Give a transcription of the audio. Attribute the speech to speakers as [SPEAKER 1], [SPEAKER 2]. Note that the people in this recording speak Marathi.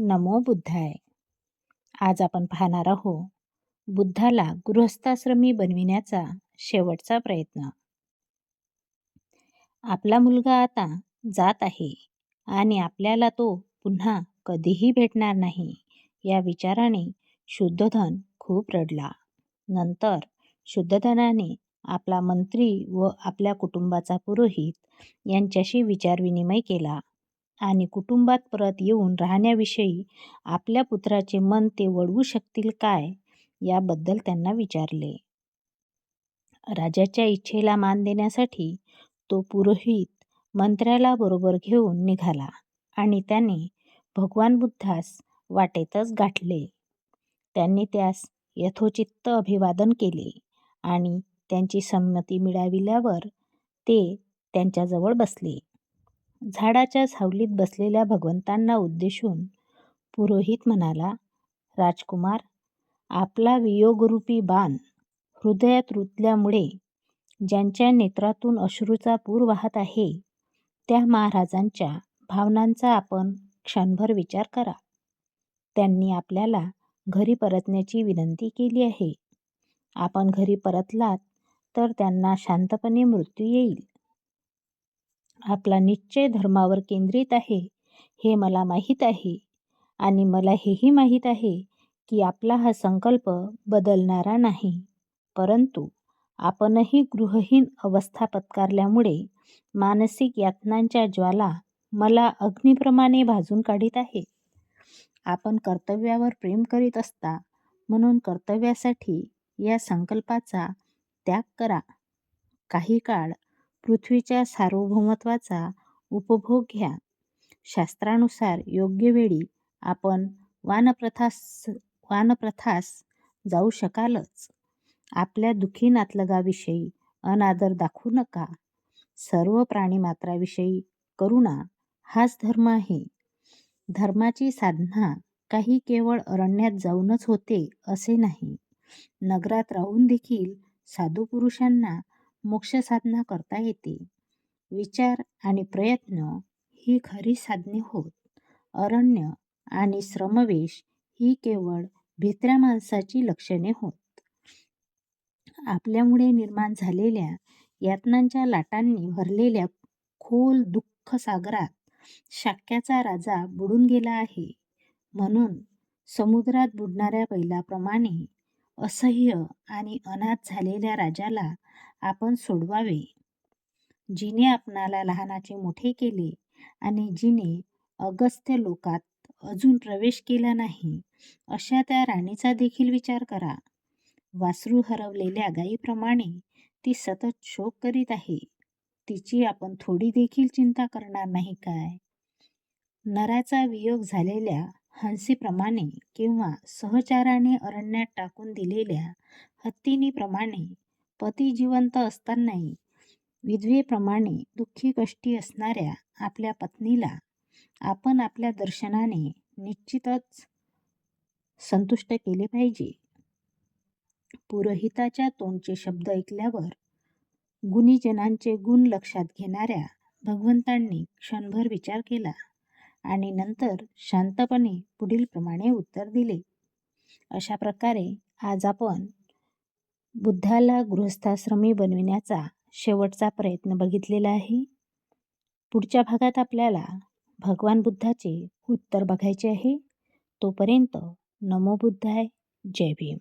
[SPEAKER 1] नमो बुद्धाय. आज आपण पाहणार आहोत बुद्धाला गृहस्थाश्रमी बनविण्याचा शेवटचा प्रयत्न. आपला मुलगा आता जात आहे आणि आपल्याला तो पुन्हा कधीही भेटणार नाही या विचाराने शुद्धधन खूप रडला. नंतर शुद्धधनाने आपला मंत्री व आपल्या कुटुंबाचा पुरोहित यांच्याशी विचारविनिमय केला. आणि कुटुंबात परत येऊन राहण्याविषयी आपल्या पुत्राचे मन ते वळवू शकतील काय याबद्दल त्यांना विचारले. राजाच्या इच्छेला मान देण्यासाठी तो पुरोहित मंत्र्याला बरोबर घेऊन निघाला आणि त्याने भगवान बुद्धास वाटेतच गाठले. त्यांनी त्यास यथोचित्त अभिवादन केले आणि त्यांची संमती मिळविल्यावर ते त्यांच्याजवळ बसले. झाडाच्या सावलीत बसलेल्या भगवंतांना उद्देशून पुरोहित म्हणाला, राजकुमार, आपला वियोगरूपी बाण हृदयात रुतल्यामुळे ज्यांच्या नेत्रातून अश्रूचा पूर वाहत आहे, त्या महाराजांच्या भावनांचा आपण क्षणभर विचार करा. त्यांनी आपल्याला घरी परतण्याची विनंती केली आहे. आपण घरी परतलात तर त्यांना शांतपणे मृत्यू येईल. आपला निश्चय धर्मावर केंद्रित आहे हे मला माहीत आहे आणि मला हेही माहीत आहे की आपला हा संकल्प बदलणारा नाही. परंतु आपणही गृहहीन अवस्था पत्कारल्यामुळे मानसिक यातनांच्या ज्वाला मला अग्नीप्रमाणे भाजून काढीत आहेत. आपण कर्तव्यावर प्रेम करीत असता म्हणून कर्तव्यासाठी या संकल्पाचा त्याग करा. काही काळ पृथ्वीच्या सार्वभौमत्वाचा उपभोग घ्या. शास्त्रानुसार योग्य वेळी आपण वानप्रस्थास जाऊ शकालच. आपल्या दुःखी नातलगाविषयी अनादर दाखवू नका. सर्व प्राणिमात्रांविषयी करुणा हाच धर्म आहे. धर्माची साधना काही केवळ अरण्यात जाऊनच होते असे नाही. नगरात राहून देखील मोक्ष मोक्षसाधना करता येते. विचार आणि प्रयत्न ही खरी साधने होत. अरण्य आणि श्रमवेश ही केवळ भित्र्या माणसाची लक्षणे होत. आपल्यामुळे निर्माण झालेल्या यातनांच्या लाटांनी भरलेल्या खोल दुःखसागरात शाक्याचा राजा बुडून गेला आहे. म्हणून समुद्रात बुडणाऱ्या बैलाप्रमाणे असह्य आणि अनाथ झालेल्या राजाला आपण सोडवावे. जिने आपणाला लहानाचे मोठे केले आणि जिने अगस्त्य लोकात अजून प्रवेश केला नाही, अशा त्या राणीचा देखील विचार करा. वासरू हरवलेल्या गायीप्रमाणे ती सतत शोक करीत आहे. तिची आपण थोडी देखील चिंता करणार नाही काय? नराचा वियोग झालेल्या हंसीप्रमाणे किंवा सहचाराने अरण्यात टाकून दिलेल्या हत्तीनीप्रमाणे पती जिवंत असतानाही विधवेप्रमाणे दुःखी-कष्टी असणाऱ्या आपल्या पत्नीला आपण आपल्या दर्शनाने निश्चितच संतुष्ट केले पाहिजे. पुरोहिताच्या तोंडचे शब्द ऐकल्यावर गुणीजनांचे गुण लक्षात घेणाऱ्या भगवंतांनी क्षणभर विचार केला आणि नंतर शांतपणे पुढीलप्रमाणे उत्तर दिले. अशा प्रकारे आज आपण बुद्धाला गृहस्थाश्रमी बनविण्याचा शेवटचा प्रयत्न बघितलेला आहे. पुढच्या भागात आपल्याला भगवान बुद्धाचे उत्तर बघायचे आहे. तोपर्यंत नमो बुद्धाय, जय भीम.